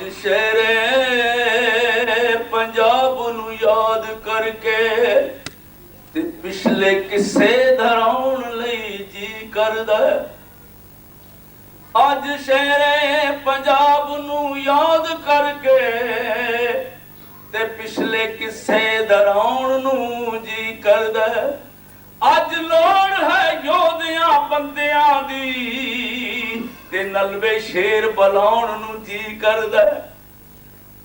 ਅੱਜ ਸ਼ਹਿਰੇ ਪੰਜਾਬ ਨੂੰ ਯਾਦ ਕਰਕੇ ਤੇ ਪਿਛਲੇ ਕਿਸੇ ਧਰਾਉਣ ਲਈ ਜੀ ਕਰਦਾ ਅੱਜ ਸ਼ਹਿਰੇ ਪੰਜਾਬ ਨੂੰ ਯਾਦ ਕਰਕੇ ਤੇ ਪਿਛਲੇ ਕਿਸੇ ਦਰਾਉਣ ਨੂੰ ਜੀ ਕਰਦਾ ਅੱਜ ਲੋੜ ਹੈ ਯੋਧਿਆਂ ਬੰਦਿਆਂ ਦੀ ਤੇ ਨਲਵੇ ਸ਼ੇਰ ਬਲਾਉਣ ਨੂੰ ਜੀ ਕਰਦਾ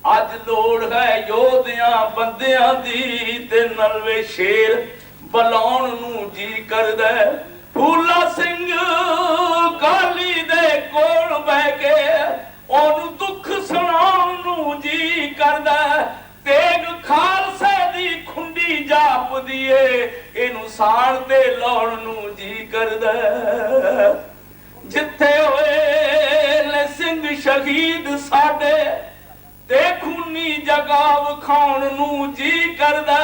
ਅੱਜ ਲੋੜ ਹੈ ਯੋਧਿਆਂ ਬੰਦਿਆਂ ਦੀ ਤੇ ਨਲਵੇ ਸ਼ੇਰ ਬਲਾਉਣ ਨੂੰ ਜੀ ਕਰਦਾ ਫੂਲਾ ਸਿੰਘ ਕਾਲੀ ਦੇ ਕੋਲ ਬਹਿ ਕੇ ਉਹਨੂੰ ਦੁੱਖ ਸੁਣਾਉਣ ਨੂੰ ਜੀ ਕਰਦਾ ਹੈ। ਤੇਗ ਖਾਲਸੇ ਦੀ ਖੁੰਡੀ ਜਾਪਦੀ ਏ, ਇਹਨੂੰ ਸਾੜ ਤੇ ਲਾਉਣ ਨੂੰ ਜੀ ਕਰਦਾ ਜਿੱਥੇ ਹੋਏ ਲੈ ਸਿੰਘ ਸ਼ਹੀਦ ਸਾਡੇ, ਤੇ ਖੂਨੀ ਜਗਾ ਵਿਖਾਉਣ ਨੂੰ ਜੀ ਕਰਦਾ।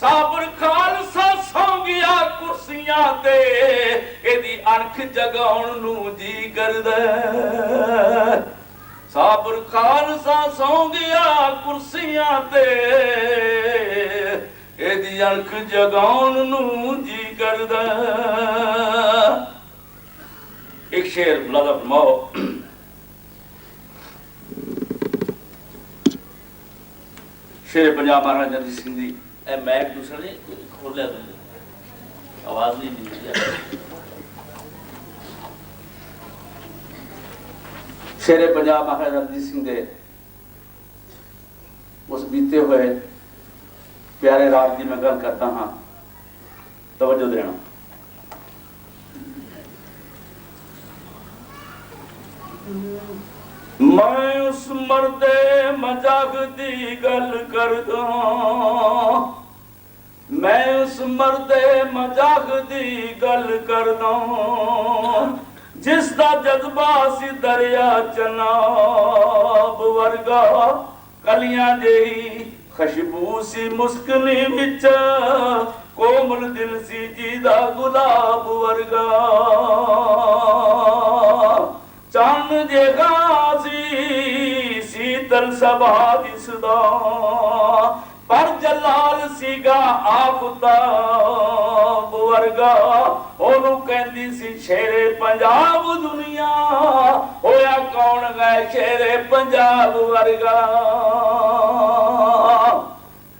ਸਾਬਰ ਖਾਲਸਾ ਸੌ ਗਿਆ ਕੁਰਸੀਆਂ ਤੇ, ਇਹਦੀ ਅਣਖ ਜਗਾਉਣ ਨੂੰ ਜੀ ਕਰਦਾ। ਸਾਬਰ ਖਾਲਸਾ ਸੌ ਗਿਆ ਕੁਰਸੀਆਂ ਤੇ, ਇਹਦੀ ਅਣਖ ਜਗਾਉਣ ਨੂੰ ਜੀ ਕਰਦਾ। ਇੱਕ ਸ਼ੇਰ ਬੁਲਾਦਾ ਫਰਮਾਓ ਸ਼ੇਰ ਪੰਜਾਬ ਮਹਾਰਾਜਾ ਰਣਜੀਤ ਸਿੰਘ ਦੀ। ਇਹ ਮੈਕ ਦੂਸਰਾ ਨੇ ਖੋਲਿਆ ਤੁਸੀਂ ਆਵਾਜ਼ ਨਹੀਂ ਦਿੰਦੀ ਸ਼ੇਰੇ ਪੰਜਾਬ ਮਹਾਰਾਜਾ ਰਣਜੀਤ ਸਿੰਘ ਦੇ ਉਸ ਬੀਤੇ ਹੋਏ ਪਿਆਰੇ ਰਾਤ ਦੀ ਮੈਂ ਗੱਲ ਕਰਦਾ ਹਾਂ। ਤਵੱਜੋ ਦੇਣਾ ਮੈਂ ਉਸ ਮਰਦੇ ਮਜ਼ਾਕ ਦੀ ਗੱਲ ਕਰਦਾ ਮੈਂ ਉਸ ਮਰਦੇ ਮਜ਼ਾਕ ਦੀ ਗੱਲ ਕਰਦਾ ਜਿਸ ਦਾ ਜਜ਼ਬਾ ਸੀ ਦਰਿਆ ਚਨਾਬ ਵਰਗਾ, ਕਲੀਆਂ ਜਿਹੀ ਖੁਸ਼ਬੂ ਸੀ ਮੁਸਕਨੀ ਵਿੱਚ, ਕੋਮਲ ਦਿਲ ਸੀ ਦਾ ਗੁਲਾਬ ਵਰਗਾ। ਚੰਨ ਜੇਗਾ ਸੀ ਸੀਤਲ ਸਭਾ ਦਿਸਦਾ। ਪਰ ਜਲਾਲ ਸੀਗਾ ਆਫਤਾਬ ਵਰਗਾ ਉਹਨੂੰ ਕਹਿੰਦੀ ਸੀ, ਸ਼ੇਰੇ ਪੰਜਾਬ ਦੁਨੀਆ, ਹੋਇਆ ਕੌਣ ਗਏ ਸ਼ੇਰੇ ਪੰਜਾਬ ਵਰਗਾ?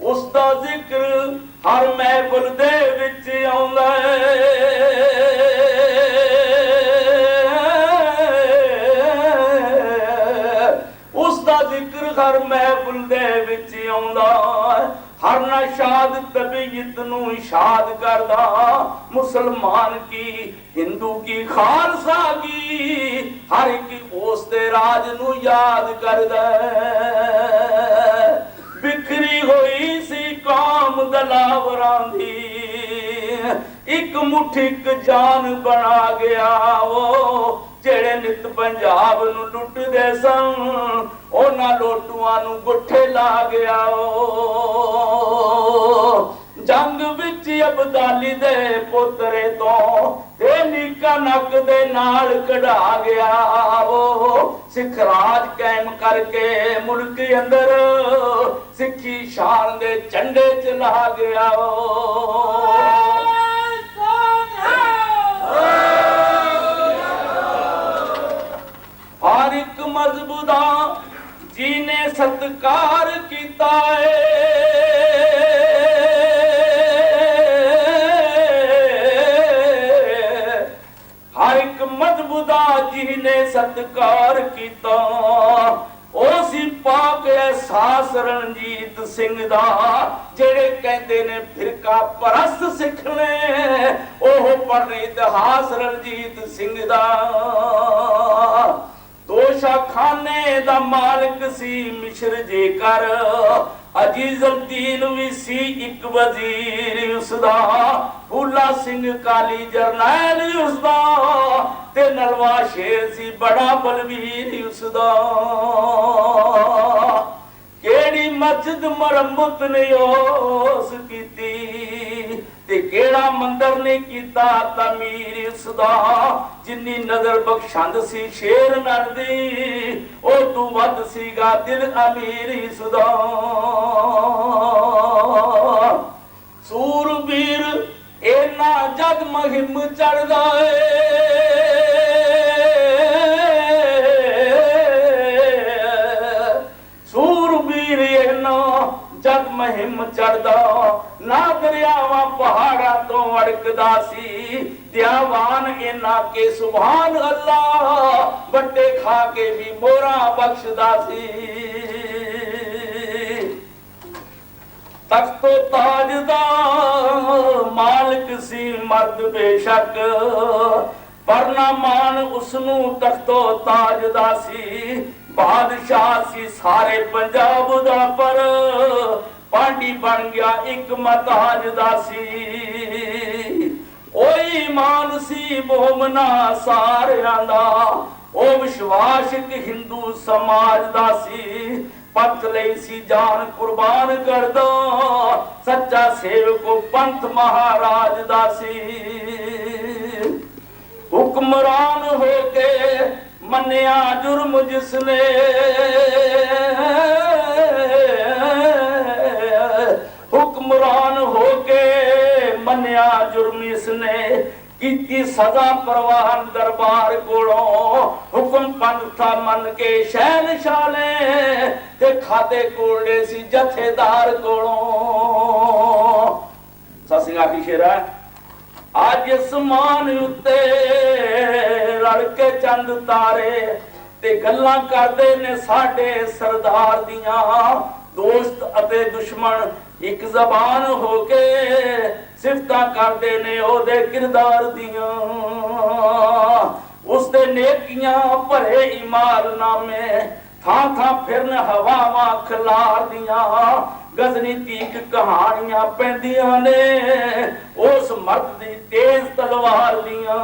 ਉਸ ਦਾ ਜ਼ਿਕਰ ਹਰ ਮਹਿਫਲ ਦੇ ਜ਼ਿਕਰ ਹਰ ਮਹਿਫਲ ਦੇ ਵਿੱਚ ਆਉਂਦਾ ਹੈ। ਹਰ ਨਸ਼ਾਦ ਤਬੀਅਤ ਨੂੰ ਸ਼ਾਦ ਕਰਦਾ ਮੁਸਲਮਾਨ ਕੀ, ਹਿੰਦੂ ਕੀ, ਖਾਲਸਾ ਕੀ, ਹਰ ਇੱਕ ਉਸ ਦੇ ਰਾਜ ਨੂੰ ਯਾਦ ਕਰਦਾ ਬਿਖਰੀ ਹੋਈ ਸੀ ਕਾਮ ਦਲਾਵਰਾਂ ਦੀ। ਇੱਕ ਮੁਠਿਕ ਜਾਨ ਬਣਾ ਗਿਆ ਉਹ, ਜਿਹੜੇ ਨਿਤ ਪੰਜਾਬ ਨੂੰ ਲੁੱਟਦੇ ਸਨ। ਉਹਨਾਂ ਲੋਟੂਆਂ ਨੂੰ ਗੁੱਠੇ ਲਾ ਗਿਆ ਉਹ ਜੰਗ ਵਿੱਚ ਅਬਦਾਲੀ ਦੇ ਪੁੱਤਰੇ ਤੋਂ ਤੇ ਨੀਕਾ ਨੱਕ ਦੇ ਨਾਲ ਕਢਾ ਗਿਆ ਉਹ ਸਿੱਖ ਰਾਜ ਕਾਇਮ ਕਰਕੇ ਮੁਲਕ ਅੰਦਰ ਸਿੱਖੀ ਸ਼ਾਨ ਦੇ ਝੰਡੇ ਚਲਾ ਗਿਆ ਉਹ ਸਤਕਾਰ ਕੀਤਾ ਏ। ਹਰ ਇੱਕ ਮਜ਼ਹਬ ਦਾ ਜੀਨੇ ਸਤਕਾਰ ਕੀਤਾ, ਉਹ ਸੀ ਪਾਕ ਅਹਿਸਾਸ ਰਣਜੀਤ ਸਿੰਘ ਦਾ, ਜਿਹੜੇ ਕਹਿੰਦੇ ਨੇ ਫਿਰਕਾ ਪਰਸਤ ਸਿੱਖ ਨੇ, ਉਹ ਪੜ੍ਹਨੇ ਇਤਿਹਾਸ ਰਣਜੀਤ ਸਿੰਘ ਦਾ। ਦੋਸ਼ਾ ਖਾਨੇ ਦਾ ਮਾਲਕ ਸੀ ਮਿਸ਼ਰ ਜੇਕਰ। ਅਜੀਜ਼ੁਦੀਨ ਵੀ ਸੀ ਇੱਕ ਵਜ਼ੀਰ। ਉਸਦਾ ਫੂਲਾ ਸਿੰਘ ਕਾਲੀ ਜਰਨੈਲ ਉਸਦਾ ਤੇ ਨਲਵਾ ਸ਼ੇਰ ਸੀ ਬੜਾ ਬਲਵੀਰ ਉਸਦਾ। ਕਿਹੜੀ ਮਸਜਿਦ ਮਰਮਤ ਨੇ ਉਸ ਕੀਤੀ? ਤੇ ਕਿਹੜਾ ਮੰਦਰ ਨੇ ਕੀਤਾ ਤਮੀਰ ਉਸਦਾ ਜਿੰਨੀ ਨਜ਼ਰ ਬਖਸ਼ੰਦ ਸੀ ਸ਼ੇਰ ਨਰ ਦੀ ਉਹ ਤੋਂ ਵੱਧ ਸੀਗਾ ਦਿਲ ਅਮੀਰੀ ਸੁਦਾ। ਸੂਰਬੀਰ ਇਹਨਾਂ ਜਗ ਮਹਿਮ ਚੜਦਾ ਮਹਿਮ ਚੜਦਾ, ਨਾ ਦਰਿਆਵਾਂ ਪਹਾੜਾਂ ਤੋਂ ਅੜਕਦਾ ਸੀ। ਦਿਆਵਾਨ ਇਹਨਾਂ ਕੇ ਸੁਭਾਨ ਅੱਲਾ ਵੱਡੇ ਖਾ ਕੇ ਵੀ ਮੋਰਾ ਬਖਸ਼ਦਾ ਸੀ। ਤਖਤੋ ਤਾਜ ਦਾ ਮਾਲਕ ਸੀ, ਮਰਦ ਬੇਸ਼ੱਕ। ਪਰ ਨਾ ਮਾਨ ਉਸ ਨੂੰ ਤਖਤੋ ਤਾਜ ਦਾ ਸੀ। ਬਾਦਸ਼ਾਹ ਸੀ ਸਾਰੇ ਪੰਜਾਬ ਦਾ ਪਰ। ਪਾਂਡੀ ਬਣ ਗਿਆ ਇੱਕ ਮਤਾਜ ਦਾ ਸੀ ਓਏ ਇਮਾਨ ਸੀ ਮੋਮਨਾ ਸਾਰਿਆਂ ਦਾ। ਉਹ ਵਿਸ਼ਵਾਸਿਕ ਹਿੰਦੂ ਸਮਾਜ ਦਾ ਸੀ। ਪੰਥ ਲਈ ਸੀ ਜਾਨ ਕੁਰਬਾਨ ਕਰ ਦੋ ਸੱਚਾ ਸੇਵਕ ਪੰਥ ਮਹਾਰਾਜ ਦਾ ਸੀ। ਹੁਕਮਰਾਨ ਹੋ ਕੇ ਮੰਨਿਆ ਜੁਰਮ ਜਿਸਨੇ। ਹੁਕਮਰਾਨ ਕੇ ਮੰਨਿਆ ਜੁਰਮ ਇਸਨੇ, ਕੀਤੀ ਸਜ਼ਾ ਪ੍ਰਵਾਨ ਦਰਬਾਰ ਕੋਲੋਂ। ਹੁਕਮ ਪੰਥਾ ਮੰਨ ਕੇ ਸ਼ਹਿਨਸ਼ਾਹ ਨੇ ਤੇ ਖਾਦੇ ਕੋਲੇ ਸੀ ਜਥੇਦਾਰ ਕੋਲੋਂ। ਸਸਿੰਗਾ ਕੀ ਸ਼ੇਰਾ। ਅੱਜ ਅਸਮਾਨ ਉੱਤੇ ਰਲ ਕੇ ਚੰਦ ਤਾਰੇ ਤੇ ਗੱਲਾਂ ਕਰਦੇ ਨੇ ਸਾਡੇ ਸਰਦਾਰ ਦੀਆਂ ਦੋਸਤ ਅਤੇ ਦੁਸ਼ਮਣ। ਇੱਕ ਜ਼ਬਾਨ ਹੋ ਕੇ ਸਿਫਤਾਂ ਕਰਦੇ ਨੇ ਉਹਦੇ ਕਿਰਦਾਰ ਦੀਆਂ। ਉਸ ਦੇ ਨੇਕੀਆਂ ਭਰੇ ਇਮਾਰਨਾਮੇ ਥਾਂ ਥਾਂ ਫਿਰਨ ਹਵਾਵਾਂ ਖਲਾਰਦੀਆਂ ਗਜ਼ਨੀ ਤੀਕ ਕਹਾਣੀਆਂ ਪੈਂਦੀਆਂ ਨੇ ਉਸ ਮਰਦ ਦੀ ਤੇਜ਼ ਤਲਵਾਰ ਦੀਆਂ।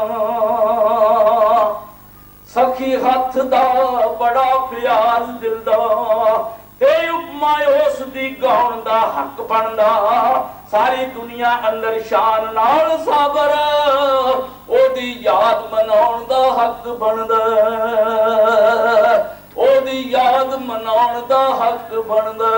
ਸਖੀ ਹੱਥ ਦਾ ਬੜਾ ਪਿਆਰ ਦਿਲ ਦਾ ਤੇ ਉਪਮਾ ਉਸ ਦੀ ਗਾਉਣ ਦਾ ਹੱਕ ਬਣਦਾ। ਸਾਰੀ ਦੁਨੀਆ ਅੰਦਰ ਸ਼ਾਨ ਨਾਲ ਸਾਬਰ, ਉਹਦੀ ਯਾਦ ਮਨਾਉਣ ਦਾ ਹੱਕ ਬਣਦਾ। ਉਹਦੀ ਯਾਦ ਮਨਾਉਣ ਦਾ ਹੱਕ ਬਣਦਾ।